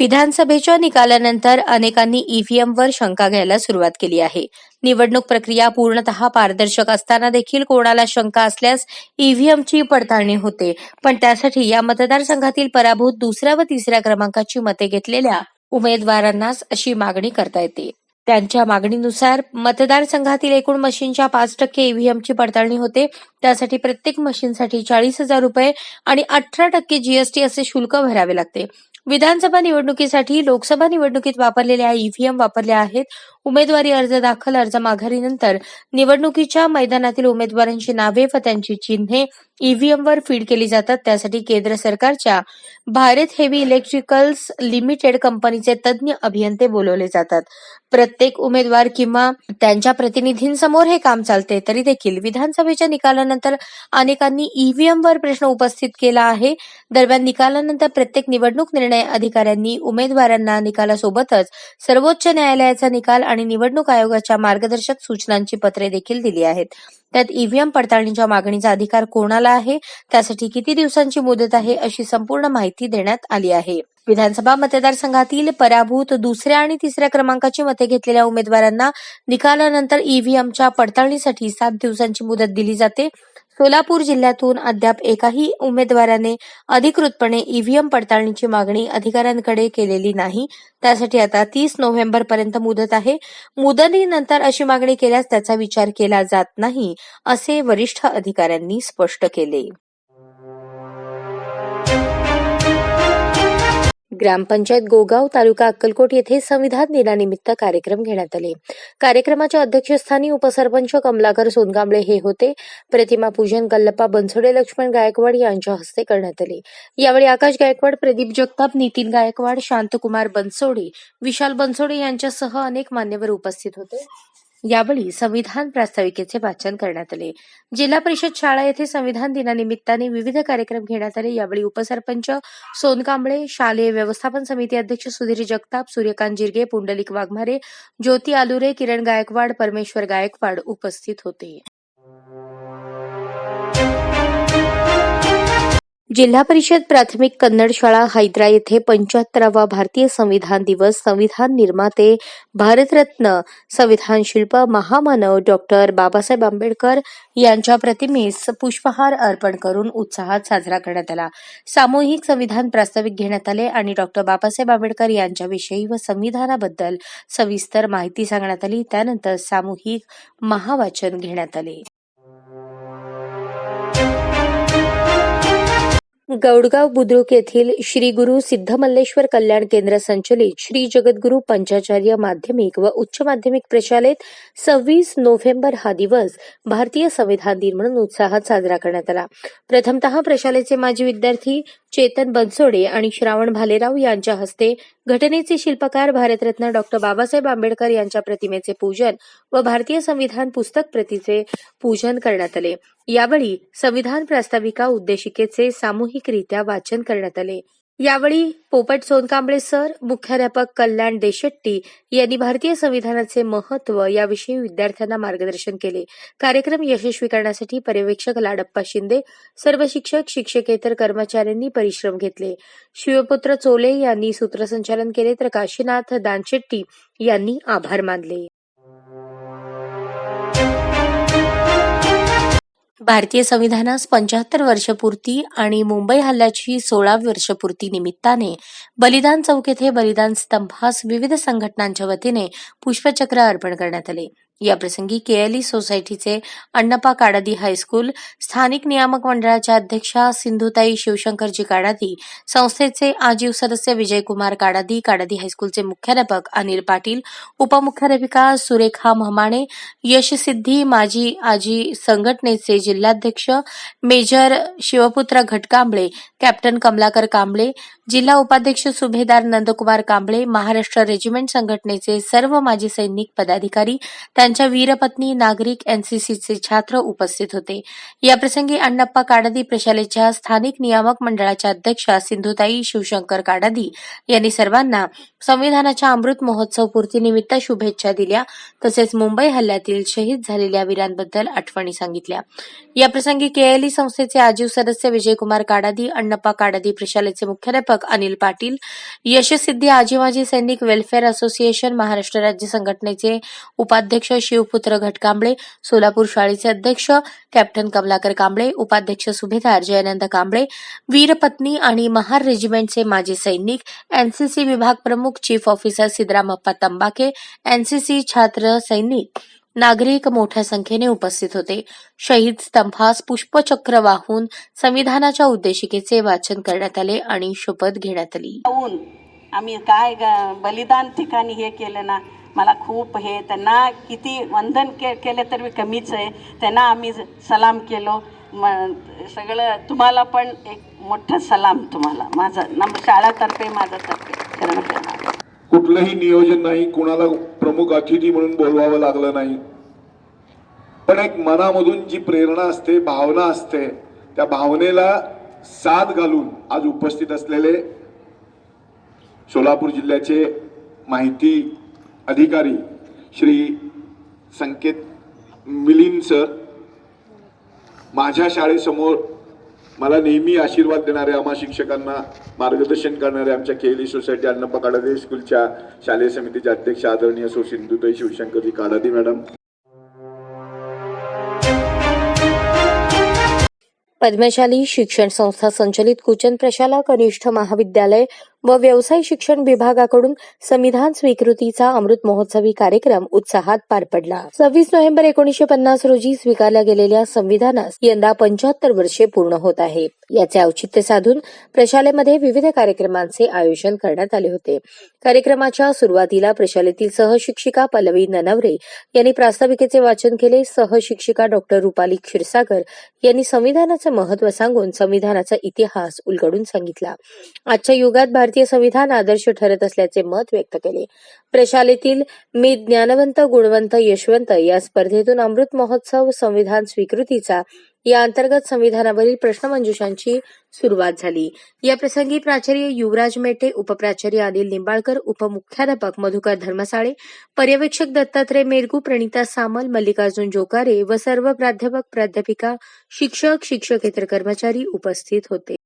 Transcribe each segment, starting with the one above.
विधानसभेच्या निकालानंतर अनेकांनी ईव्हीएमवर शंका घ्यायला सुरुवात केली आहे. निवडणूक प्रक्रिया पूर्णतः पारदर्शक असताना देखील कोणाला शंका असल्यास ईव्हीएमची पडताळणी होते. पण त्यासाठी या मतदारसंघातील पराभूत दुसऱ्या व तिसऱ्या क्रमांकाची मते घेतलेल्या उमेदवारांनाच अशी मागणी करता येते. त्यांच्या मागणीनुसार मतदारसंघातील एकूण मशीनच्या पाच टक्के ईव्हीएमची पडताळणी होते. त्यासाठी प्रत्येक मशीनसाठी चाळीस हजार रुपये आणि अठरा टक्के जीएसटी असे शुल्क भरावे लागते. विधानसभा निवडणुकीसाठी लोकसभा निवडणुकीत वापरलेल्या ईव्हीएम वापरल्या आहेत. उमेदवारी अर्ज दाखल अर्ज माघारीनंतर निवडणुकीच्या मैदानातील उमेदवारांची नावे व त्यांची चिन्हे ईव्हीएम वर फीड केली जातात. त्यासाठी केंद्र सरकारच्या भारत हेवी इलेक्ट्रिकल्स लिमिटेड कंपनीचे तज्ज्ञ अभियंते बोलवले जातात. प्रत्येक उमेदवार किंवा त्यांच्या प्रतिनिधींसमोर हे काम चालते तरी देखील विधानसभेच्या निकालानंतर अनेकांनी ईव्हीएमवर प्रश्न उपस्थित केला आहे. दरम्यान निकालानंतर प्रत्येक निवडणूक निर्णय अधिकाऱ्यांनी उमेदवारांना निकालासोबतच सर्वोच्च न्यायालयाचा निकाल आणि निवडणूक आयोगाच्या मार्गदर्शक सूचनांची पत्रे देखील दिली आहेत. त्यात ईव्हीएम पडताळणीच्या मागणीचा अधिकार कोणाला आहे? त्यासाठी किती दिवसांची मुदत आहे? अशी संपूर्ण माहिती देण्यात आली आहे. विधानसभा मतदारसंघातील पराभूत दुसऱ्या आणि तिसऱ्या क्रमांकाची मते घेतलेल्या उमेदवारांना निकालानंतर ईव्हीएमच्या पडताळणीसाठी सात दिवसांची मुदत दिली जाते. सोलापूर जिल्ह्यातून अद्याप एकाही उमेदवाराने अधिकृतपणे ईव्हीएम पडताळणीची मागणी अधिकाऱ्यांकडे केलेली नाही. त्यासाठी आता तीस नोव्हेंबर पर्यंत मुदत आहे. मुदतीनंतर अशी मागणी केल्यास त्याचा विचार केला जात नाही असे वरिष्ठ अधिकाऱ्यांनी स्पष्ट केले. ग्रामपंचायत गोगाव तालुका अक्कलकोट येथे संविधान दिनानिमित्त कार्यक्रम घेण्यात आले. कार्यक्रमाच्या अध्यक्षस्थानी उपसरपंच कमलाकर सोनगांबळे हे होते. प्रतिमा पूजन गल्लप्पा बनसोडे लक्ष्मण गायकवाड यांच्या हस्ते करण्यात आले. यावेळी आकाश गायकवाड प्रदीप जगताप नितीन गायकवाड शांतकुमार बनसोडे विशाल बनसोडे यांच्यासह अनेक मान्यवर उपस्थित होते. यावेळी संविधान प्रास्ताविकेचे वाचन करण्यात आले. जिल्हा परिषद शाळा येथे संविधान दिनानिमित्ताने विविध कार्यक्रम घेण्यात आले. यावेळी उपसरपंच सोनकांबळे शालेय व्यवस्थापन समिती अध्यक्ष सुधीर जगताप सूर्यकांत जिरगे पुंडलिक वाघमारे ज्योती आलुरे किरण गायकवाड परमेश्वर गायकवाड उपस्थित होते. जिल्हा परिषद प्राथमिक कन्नड शाळा हैदरा येथे पंच्याहत्तरावा भारतीय संविधान दिवस संविधान निर्माते भारतरत्न संविधान शिल्प महामानव डॉक्टर बाबासाहेब आंबेडकर यांच्या प्रतिमेस पुष्पहार अर्पण करून उत्साहात साजरा करण्यात आला. सामूहिक संविधान प्रास्ताविक घेण्यात आले आणि डॉक्टर बाबासाहेब आंबेडकर यांच्याविषयी व संविधानाबद्दल सविस्तर माहिती सांगण्यात आली. त्यानंतर सामूहिक महावाचन घेण्यात आले. गौडगाव बुद्रुक येथील श्री गुरु सिद्धमल्लेश्वर कल्याण केंद्र संचलित श्री जगद्गुरु पंचाचार्य माध्यमिक व उच्च माध्यमिक प्रशालेत सव्वीस नोव्हेंबर हा दिवस भारतीय संविधान दिन म्हणून उत्साहात साजरा करण्यात आला. प्रथमतः प्रशालेचे माजी विद्यार्थी चेतन बनसोडे आणि श्रावण भालेराव यांच्या हस्ते घटनेचे शिल्पकार भारतरत्न डॉक्टर बाबासाहेब आंबेडकर यांच्या प्रतिमेचे पूजन व भारतीय संविधान पुस्तक प्रतीचे पूजन करण्यात आले. यावेळी संविधान प्रास्ताविका उद्देशिकेचे सामूहिकरित्या वाचन करण्यात आले. यावेळी पोपट सोनकांबळे सर मुख्याध्यापक कल्याण देशेट्टी यांनी भारतीय संविधानाचे महत्त्व याविषयी विद्यार्थ्यांना मार्गदर्शन केले. कार्यक्रम यशस्वी करण्यासाठी पर्यवेक्षक लाडप्पा शिंदे सर्व शिक्षक शिक्षकेतर कर्मचाऱ्यांनी परिश्रम घेतले. शिवपुत्र चोले यांनी सूत्रसंचालन केले तर काशीनाथ दानशेट्टी यांनी आभार मानले. भारतीय संविधानास पंच्याहत्तर वर्षपूर्ती आणि मुंबई हल्ल्याची सोळावी वर्षपूर्ती निमित्ताने बलिदान चौक येथे बलिदान स्तंभास विविध संघटनांच्या वतीने पुष्पचक्र अर्पण करण्यात आले. याप्रसंगी केएलई सोसायटीचे अण्णप्पा काडादी हायस्कूल स्थानिक नियामक मंडळाच्या अध्यक्षा सिंधुताई शिवशंकरजी काडादी संस्थेचे आजीव सदस्य विजयकुमार काडादी काडादी हायस्कूलचे मुख्याध्यापक अनिल पाटील उपमुख्याध्यापिका सुरेखा महमाणे यशसिद्धी माजी आजी संघटनेचे जिल्हाध्यक्ष मेजर शिवपुत्र घटकांबळे कॅप्टन कमलाकर कांबळे जिल्हा उपाध्यक्ष सुभेदार नंदकुमार कांबळे महाराष्ट्र रेजिमेंट संघटनेचे सर्व माजी सैनिक पदाधिकारी त्यांच्या वीरपत्नी नागरिक एनसीसीचे छात्र उपस्थित होते. याप्रसंगी अण्णप्पा काडादी प्रशालेच्या स्थानिक नियामक मंडळाच्या अध्यक्षा सिंधुताई शिवशंकर काडादी यांनी सर्वांना संविधानाच्या अमृत महोत्सव पूर्तीनिमित्त शुभेच्छा दिल्या. तसेच मुंबई हल्ल्यातील शहीद झालेल्या वीरांबद्दल आठवणी सांगितल्या. याप्रसंगी केएलई संस्थेचे आजीव सदस्य विजयकुमार काडादी अण्णप्पा काडादी प्रशालेचे मुख्याध्यापक अनिल पाटील यशसिद्धी आजीमाजी सैनिक वेलफेअर असोसिएशन महाराष्ट्र राज्य संघटनेचे उपाध्यक्ष शिवपुत्र घटकांबळे सोलापूर शाळेचे अध्यक्ष कॅप्टन कमलाकर कांबळे उपाध्यक्ष सुभेदार जयनंद कांबळे वीरपत्नी आणि महार रेजिमेंटचे माजी सैनिक एनसीसी विभाग प्रमुख chief officer Siddharamappa Tambake NCC छात्र सैनिक नागरिक मोठ्या संख्येने उपस्थित होते. शहीद स्तंभास पुष्पचक्र वाहून संविधानाच्या उद्देशिकेचे वाचन करण्यात आले आणि शपथ घेण्यात आली. आम्ही काय बलिदान ठिकाणी हे केलं ना मला खूप हे त्यांना किती वंदन के केले तर मी कमीच आहे. त्यांना आम्ही सलाम केलो. म सगळं तुम्हाला पण एक मोठं सलाम तुम्हाला. माझं नम शाळातर्फे माझ्यातर्फे करण्यात कुठलंही नियोजन नाही कुणाला प्रमुख अतिथी म्हणून बोलवावं लागलं नाही. पण एक मनामधून जी प्रेरणा असते भावना असते त्या भावनेला साथ घालून आज उपस्थित असलेले सोलापूर जिल्ह्याचे माहिती अधिकारी श्री संकेत मिलिंद सर माझ्या शाळेसमोर मला नेहमी आशीर्वाद देणारे आम्हा शिक्षकांना मार्गदर्शन करणारे आमच्या केली सोसायटी अण्णप्पा काडादे स्कूलच्या शालेय समितीचे अध्यक्ष आदरणीय सो सिंधुताई शिवशंकरजी काडादी मॅडम. पद्मशाली शिक्षण संस्था संचलित कुचन प्रशाला कनिष्ठ महाविद्यालय व व्यवसाय शिक्षण विभागाकडून संविधान स्वीकृतीचा अमृत महोत्सवी कार्यक्रम उत्साहात पार पडला. सव्वीस नोव्हेंबर एकोणीशे पन्नास रोजी स्वीकारल्या गेलेल्या संविधानास यंदा पंच्याहत्तर वर्षे पूर्ण होत आहे. याचे औचित्य साधून प्रशालेमध्ये विविध कार्यक्रमांचे आयोजन करण्यात आले होते. कार्यक्रमाच्या सुरुवातीला प्रशालेतील सहशिक्षिका पल्लवी ननवरे यांनी प्रास्ताविकेचे वाचन केले. सहशिक्षिका डॉक्टर रुपाली क्षीरसागर यांनी संविधानाचं महत्त्व सांगून संविधानाचा इतिहास उलगडून सांगितला. आजच्या युगात भारतीय संविधान आदर्श ठरत असल्याचे मत व्यक्त केले. प्रशालेतील मी ज्ञानवंत गुणवंत यशवंत या स्पर्धेतून अमृत महोत्सव संविधान स्वीकृतीचा या अंतर्गत संविधानावरील प्रश्नमंजुषांची सुरुवात झाली. या प्रसंगी प्राचार्य युवराज मेटे उपप्राचार्य अनिल निंबाळकर उपमुख्याध्यापक मधुकर धर्मसाळे पर्यवेक्षक दत्तात्रय मेरगू प्रणिता सामल मल्लिकार्जुन जोकारे व सर्व प्राध्यापक प्राध्यापिका शिक्षक शिक्षकेतर कर्मचारी उपस्थित होते.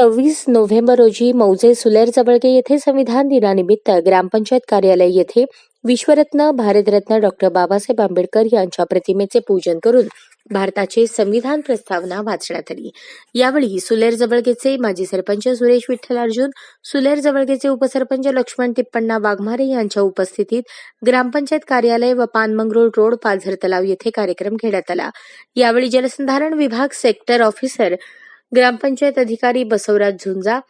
सव्वीस नोव्हेंबर रोजी मौजे सुलेर जवळगे येथे संविधान दिनानिमित्त ग्रामपंचायत कार्यालय येथे विश्वरत्न भारतरत्न डॉक्टर बाबासाहेब आंबेडकर यांच्या प्रतिमेचे पूजन करून भारताचे संविधान प्रस्तावना वाचण्यात आली. यावेळी सुलेर जवळगेचे माजी सरपंच सुरेश विठ्ठल अर्जुन सुलेर जवळगेचे उपसरपंच लक्ष्मण तिप्पण्णा वाघमारे यांच्या उपस्थितीत ग्रामपंचायत कार्यालय व पानमंगरोळ रोड पाझर तलाव येथे कार्यक्रम घेण्यात आला. यावेळी जलसंधारण विभाग सेक्टर ऑफिसर ग्रामपंचायत अधिकारी बसवराज झुंजा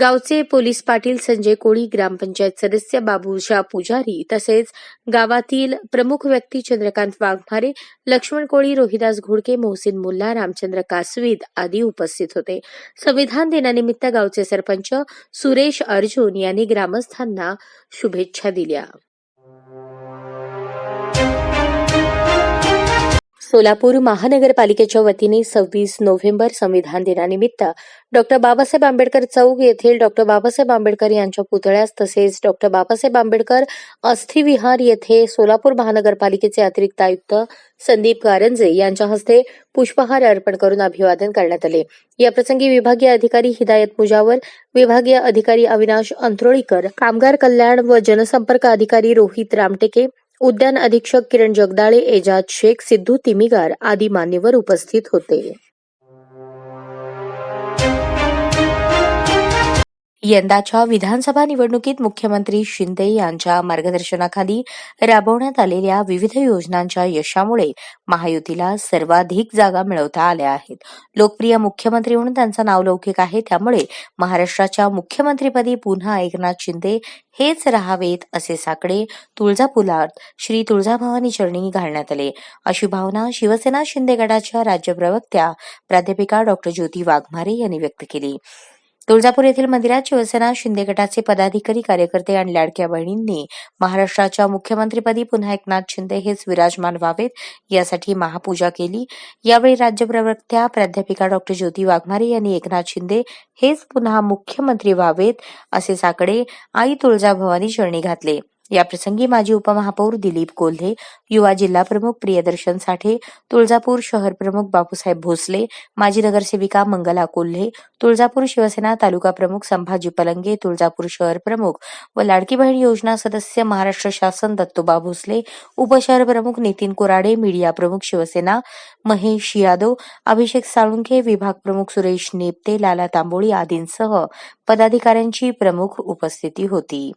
गावचे पोलीस पाटील संजय कोळी ग्रामपंचायत सदस्य बाबूशा पुजारी तसेच गावातील प्रमुख व्यक्ती चंद्रकांत वाघमारे लक्ष्मण कोळी रोहिदास घोडके मोहसिन मुल्ला रामचंद्र कासवीद आदी उपस्थित होते. संविधान दिनानिमित्त गावचे सरपंच सुरेश अर्जुन यांनी ग्रामस्थांना शुभेच्छा दिल्या. सोलापूर महानगरपालिकेच्या वतीने सव्वीस नोव्हेंबर संविधान दिनानिमित्त डॉक्टर बाबासाहेब आंबेडकर चौक येथील डॉक्टर बाबासाहेब आंबेडकर यांच्या पुतळ्यास तसेच डॉक्टर बाबासाहेब आंबेडकर अस्थिविहार येथे सोलापूर महानगरपालिकेचे अतिरिक्त आयुक्त संदीप कारंजे यांच्या हस्ते पुष्पहार अर्पण करून अभिवादन करण्यात आले. याप्रसंगी विभागीय अधिकारी हिदायत मुजावर विभागीय अधिकारी अविनाश अंत्रोळीकर कामगार कल्याण व जनसंपर्क अधिकारी रोहित रामटेके उद्यान अधीक्षक किरण जगदाळे एजाज शेख सिद्धू तिमिगार आदी मान्यवर उपस्थित होते. यंदाच्या विधानसभा निवडणुकीत मुख्यमंत्री शिंदे यांच्या मार्गदर्शनाखाली राबवण्यात आलेल्या विविध योजनांच्या यशामुळे महायुतीला सर्वाधिक जागा मिळवता आल्या आहेत. लोकप्रिय मुख्यमंत्री म्हणून त्यांचा नावलौकिक आहे. त्यामुळे महाराष्ट्राच्या मुख्यमंत्रीपदी पुन्हा एकनाथ शिंदे हेच राहावेत असे साकडे तुळजापुरात श्री तुळजाभवानी चरणी घालण्यात आले. अशी भावना शिवसेना शिंदे गटाच्या राज्य प्रवक्त्या प्राध्यापिका डॉक्टर ज्योती वाघमारे यांनी व्यक्त केली. तुळजापूर येथील मंदिरात शिवसेना शिंदे गटाचे पदाधिकारी कार्यकर्ते आणि लाडक्या बहिणींनी महाराष्ट्राच्या मुख्यमंत्रीपदी पुन्हा एकनाथ शिंदे हेच विराजमान व्हावेत यासाठी महापूजा केली. यावेळी राज्य प्रवक्त्या प्राध्यापिका डॉक्टर ज्योती वाघमारे यांनी एकनाथ शिंदे हेच पुन्हा मुख्यमंत्री व्हावेत असे साकडे आई तुळजाभवानी चरणी घातले. याप्रसंगी माजी उपमहापौर दिलीप कोल्हे युवा जिल्हा प्रमुख प्रियदर्शन साठे तुळजापूर शहर प्रमुख बापूसाहेब भोसले माजी नगरसेविका मंगला कोल्हे तुळजापूर शिवसेना तालुका प्रमुख संभाजी पलंगे तुळजापूर शहर प्रमुख व लाडकी बहीण योजना सदस्य महाराष्ट्र शासन दत्तोबा भोसले उपशहर प्रमुख नितीन कोराडे मीडिया प्रमुख शिवसेना महेश यादव अभिषेक साळुंखे विभाग प्रमुख सुरेश नेपते लाला तांबोळी आदींसह पदाधिकाऱ्यांची प्रमुख उपस्थिती होती.